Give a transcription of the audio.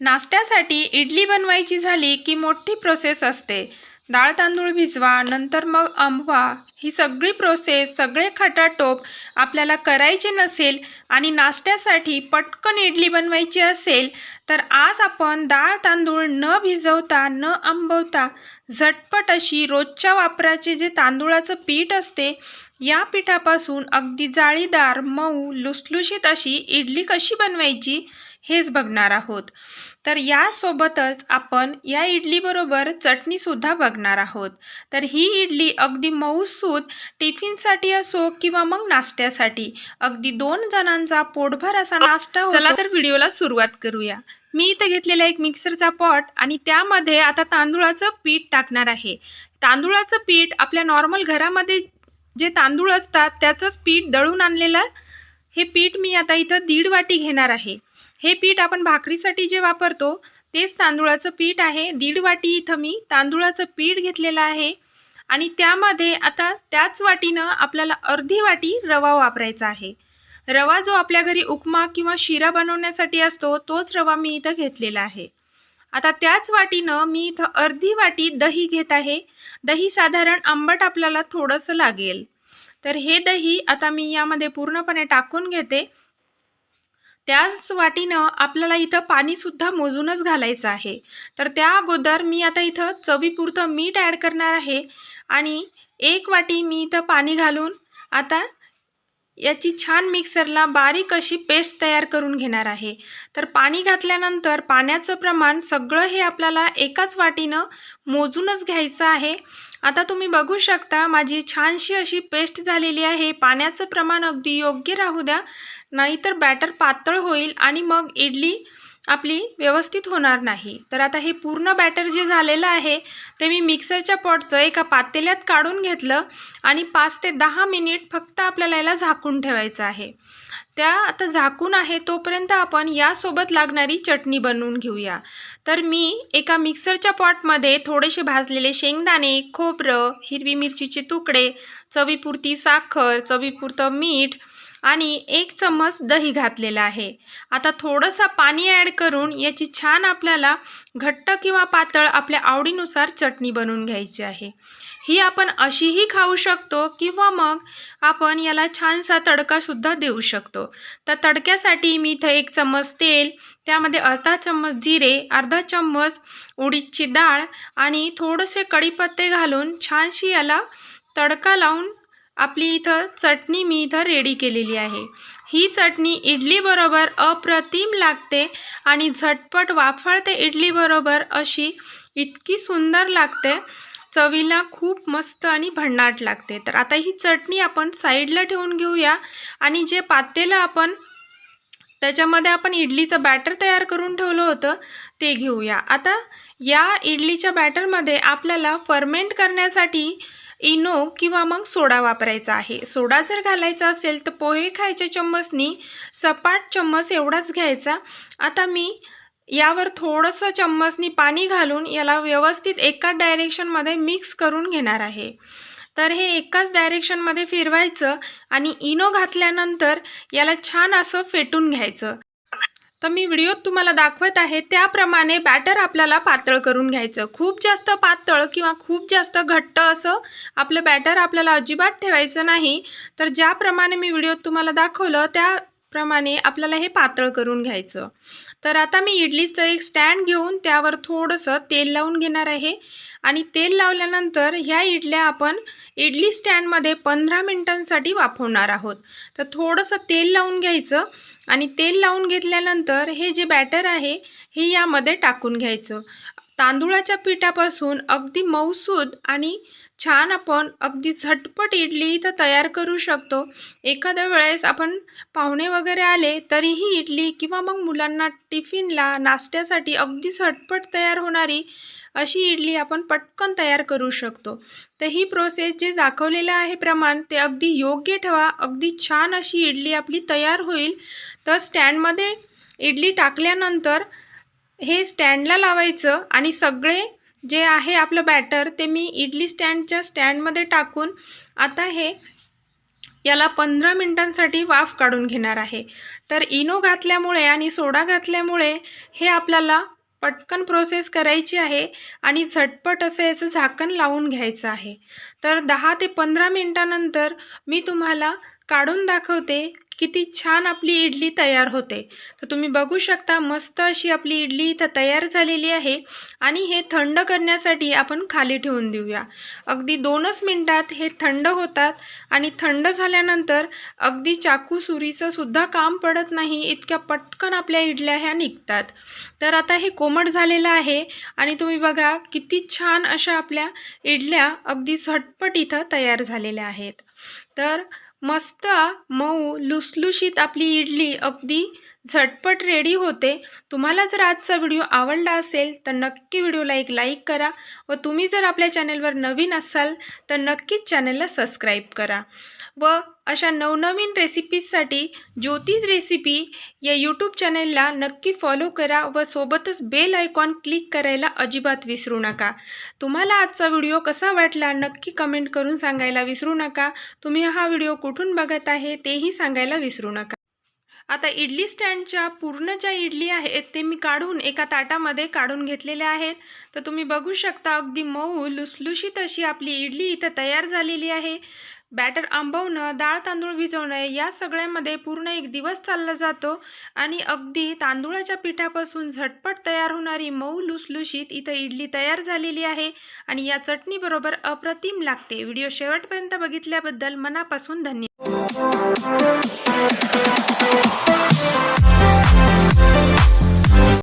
नाश्त्यासाठी इडली बनवायची झाली की मोठी प्रोसेस असते. डाळ तांदूळ भिजवा नंतर मग आंबवा. ही सगळी प्रोसेस सगळे खटाटोप आपल्याला करायचे नसेल आणि नाश्त्यासाठी पटकन इडली बनवायची असेल तर आज आपण डाळ तांदूळ न भिजवता न आंबवता झटपट अशी रोजच्या वापराचे जे तांदूळाचं पीठ असते या पिठापासून अगदी जाळीदार मऊ लुसलुशीत अशी इडली कशी बनवायची हेच बघणार आहोत. तर यासोबतच आपण या इडलीबरोबर चटणीसुद्धा बघणार आहोत. तर ही इडली अगदी मऊसूत टिफिनसाठी असो किंवा मग नाश्त्यासाठी अगदी दोन जणांचा पोटभर असा नाश्ता चला तर व्हिडिओला सुरुवात करूया. मी इथं घेतलेला एक मिक्सरचा पॉट आणि त्यामध्ये आता तांदूळाचं पीठ टाकणार आहे. तांदूळाचं पीठ आपल्या नॉर्मल घरामध्ये जे तांदूळ असतात त्याचंच पीठ दळून आणलेलं हे पीठ मी आता इथं दीड वाटी घेणार आहे. हे पीठ आपण भाकरीसाठी जे वापरतो तेच तांदूळाचं पीठ आहे. दीड वाटी इथं मी तांदूळाचं पीठ घेतलेलं आहे. आणि त्यामध्ये आता त्याच वाटीनं आपल्याला अर्धी वाटी रवा वापरायचा आहे. रवा जो आपल्या घरी उपमा किंवा शिरा बनवण्यासाठी असतो तोच रवा मी इथं घेतलेला आहे. आता त्याच वाटीनं मी इथं अर्धी वाटी दही घेत आहे. दही साधारण आंबट आपल्याला थोडंसं लागेल. तर हे दही आता मी यामध्ये पूर्णपणे टाकून घेते. त्याच वाटीनं आपल्याला इथं पाणीसुद्धा मोजूनच घालायचं आहे. तर त्या अगोदर मी आता इथं चवीपुरतं मीठ ॲड करणार आहे. आणि एक वाटी मी इथं पाणी घालून आता याची छान मिक्सरला बारीक अशी पेस्ट तयार करून घेणार आहे. तर पाणी घातल्यानंतर पाण्याचं प्रमाण सगळं हे आपल्याला एकाच वाटीनं मोजूनच घ्यायचं आहे. आता तुम्ही बघू शकता माझी छानशी अशी पेस्ट झालेली आहे. पाण्याचं प्रमाण अगदी योग्य राहू द्या. नाहीतर बॅटर पातळ होईल आणि मग इडली आपली व्यवस्थित होणार नाही. तर आता हे पूर्ण बॅटर जे झालेलं आहे ते मी मिक्सरच्या पॉटचं एका पातेल्यात काढून घेतलं आणि पाच ते दहा मिनिट फक्त आपल्याला याला झाकून ठेवायचं आहे. त्या आता झाकून आहे तोपर्यंत आपण यासोबत लागणारी चटणी बनवून घेऊया. तर मी एका मिक्सरच्या पॉटमध्ये थोडेसे भाजलेले शेंगदाणे खोबरं हिरवी मिरचीचे तुकडे चवीपुरती साखर चवीपुरतं मीठ आणि एक चम्मच दही घातलेला आहे. आता थोडंसं पाणी ॲड करून याची छान आपल्याला घट्ट किंवा पातळ आपल्या आवडीनुसार चटणी बनवून घ्यायची आहे. ही आपण अशीही खाऊ शकतो किंवा मग आपण याला छानसा तडकासुद्धा देऊ शकतो. तर तडक्यासाठी मी इथं एक चम्मच तेल त्यामध्ये अर्धा चम्मच जिरे अर्धा चम्मच उडीदची डाळ आणि थोडेसे कढीपत्ते घालून छानशी याला तडका लावून आपली इथं चटणी मी इथं रेडी केलेली आहे. ही चटणी इडलीबरोबर अप्रतिम लागते आणि झटपट वाफाळते इडलीबरोबर अशी इतकी सुंदर लागते. चवीला खूप मस्त आणि भन्नाट लागते. तर आता ही चटणी आपण साईडला ठेवून घेऊया आणि जे पातेलं आपण त्याच्यामध्ये आपण इडलीचं बॅटर तयार करून ठेवलं होतं ते घेऊया. आता या इडलीच्या बॅटरमध्ये आपल्याला फर्मेंट करण्यासाठी इनो किंवा मग सोडा वापरायचा आहे. सोडा जर घालायचा असेल तर पोहे खायच्या चम्मचनी सपाट चम्मच एवढाच घ्यायचा. आता मी यावर थोडंसं चम्मचनी पाणी घालून याला व्यवस्थित एकाच डायरेक्शनमध्ये मिक्स करून घेणार आहे. तर हे एकाच डायरेक्शनमध्ये फिरवायचं आणि इनो घातल्यानंतर याला छान असं फेटून घ्यायचं. तर मी व्हिडिओत तुम्हाला दाखवत आहे त्याप्रमाणे बॅटर आपल्याला पातळ करून घ्यायचं. खूप जास्त पातळ किंवा खूप जास्त घट्ट असं आपलं बॅटर आपल्याला अजिबात ठेवायचं नाही. तर ज्याप्रमाणे मी व्हिडिओत तुम्हाला दाखवलं त्याप्रमाणे आपल्याला हे पातळ करून घ्यायचं. तर आता मी इडलीचं एक स्टँड घेऊन त्यावर थोडंसं तेल लावून घेणार आहे. आणि तेल लावल्यानंतर ह्या इडल्या आपण इडली स्टँडमध्ये पंधरा मिनटांसाठी वाफवणार आहोत. तर थोडंसं तेल लावून घ्यायचं. आणि तेल लावून घेतल्यानंतर हे जे बॅटर आहे हे यामध्ये टाकून घ्यायचं. तांदूळाच्या पिठापासून अगदी मऊसूद आणि छान आपण अगदी झटपट इडली इथं तयार करू शकतो. एखाद्या वेळेस आपण पाहुणे वगैरे आले तरीही इडली किंवा मग मुलांना टिफिनला नाश्त्यासाठी अगदी झटपट तयार होणारी अशी इडली आपण पटकन तयार करू शकतो. तर ही प्रोसेस जे दाखवलेलं आहे प्रमाण ते अगदी योग्य ठेवा. अगदी छान अशी इडली आपली तयार होईल. तर स्टँडमध्ये इडली टाकल्यानंतर हे स्टँडला लावायचं आणि सगळे जे आहे आपलं बॅटर ते मी इडली स्टँडच्या स्टँडमध्ये टाकून आता हे याला पंधरा मिनटांसाठी वाफ काढून घेणार आहे. तर इनो घातल्यामुळे आणि सोडा घातल्यामुळे हे आपल्याला पटकन प्रोसेस करायची आहे आणि झटपट असं याचं झाकण लावून घ्यायचं आहे. तर दहा ते पंधरा मिनटानंतर मी तुम्हाला काढून दाखवते किती छान आपली इडली तयार होते. तर तुम्ही बघू शकता मस्त अशी आपली इडली इथं तयार झालेली आहे आणि हे थंड करण्यासाठी आपण खाली ठेवून देऊया. अगदी दोनच मिनटात हे थंड होतात आणि थंड झाल्यानंतर अगदी चाकू सुरीचं सुद्धा काम पडत नाही इतक्या पटकन आपल्या इडल्या ह्या निघतात. तर आता हे कोमट झालेलं आहे आणि तुम्ही बघा किती छान अशा आपल्या इडल्या अगदी झटपट इथं तयार झालेल्या आहेत. तर मस्त मऊ लुसलुशीत आपली इडली अगदी झटपट रेडी होते. तुम्हाला जर आजचा व्हिडिओ आवडला असेल तर नक्की व्हिडिओला एक लाईक करा. व तुम्ही जर आपल्या चॅनलवर नवीन असाल तर नक्कीच चॅनलला सबस्क्राईब करा. व अशा नवनवीन रेसिपीजसाठी ज्योतिष रेसिपी या यूट्यूब चॅनलला नक्की फॉलो करा व सोबतच बेल आयकॉन क्लिक करायला अजिबात विसरू नका. तुम्हाला आजचा व्हिडिओ कसा वाटला नक्की कमेंट करून सांगायला विसरू नका. तुम्ही हा व्हिडिओ कुठून बघत आहे तेही सांगायला विसरू नका. आता इडली स्टँडच्या पूर्ण ज्या इडली आहेत ते मी काढून एका ताटामध्ये काढून घेतलेल्या आहेत. तर तुम्ही बघू शकता अगदी मऊ लुसलुशीत अशी आपली इडली इथं तयार झालेली आहे. बॅटर आंबवणं डाळ तांदूळ भिजवणं या सगळ्यामध्ये पूर्ण एक दिवस चालला जातो आणि अगदी तांदूळाच्या पिठापासून झटपट तयार होणारी मऊ लुसलुशीत इथं इडली तयार झालेली आहे आणि या चटणीबरोबर अप्रतिम लागते. व्हिडिओ शेवटपर्यंत बघितल्याबद्दल मनापासून धन्यवाद